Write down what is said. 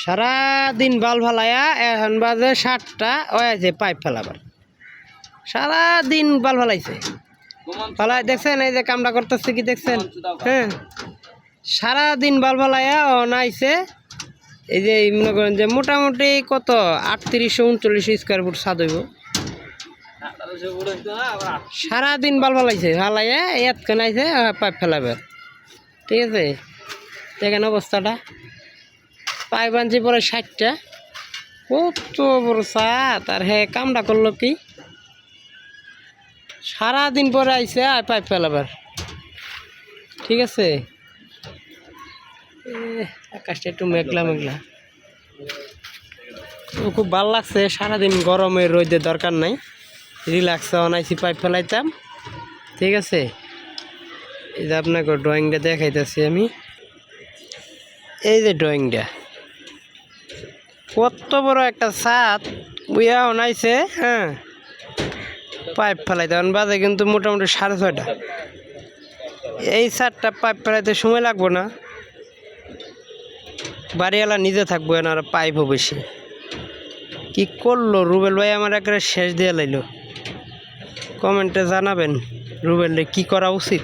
সারা দিন বাল ফালাইয়া এখন বাজে সাতটা, ওই আছে পাইপ ফেলাবার। সারা দিন বাল ফালাইছে। ফালাই দেখছেন, এই যে কামটা করতেছে কি দেখছেন? হ্যাঁ। সারা দিন বাল ফালাইয়া ও নাইছে এই যে মনে করেন যে মোটামুটি কত? আটত্রিশশো উনচল্লিশশো স্কোয়ার ফুট ছাদ হইব। সারাদিন বাল ফালাইছে। ফালাইয়া এতক্ষণ আইছে, পাইপ ফেলাবে ঠিক আছে? দেখেন অবস্থাটা। পাইপ আনছি পরে ষাটটা। কত বড় সাত। আর হে কামটা করল কি? সারাদিন পরে আইছে আর পাইপ ফেলাবার ঠিক আছে? আকাশটা একটু মেঘলা মেঘলা। খুব ভালো লাগছে, সারাদিন গরমে রোদের দরকার নাই। রিল্যাক্স অনাইসি পাইপ ফেলাইতাম। ঠিক আছে? এই যে আপনাকে ড্রয়িংটা দেখাইতেছি আমি। এই যে ড্রয়িংটা কত বড় একটা ছাদ বুয়া অনাইছে হ্যাঁ। পাইপ ফেলাইতে, এখন বাজে কিন্তু মোটামুটি সাড়ে ছয়টা। এই ছাদটা পাইপ ফেলাইতে সময় লাগবো না। বাড়িওয়ালা নিজে থাকব না আর পাইপও বেশি কি করল রুবেল ভাই? আমার একেবারে শেষ দিয়ে লাইলো কমেন্টে জানাবেন রুবেল কি করা উচিত?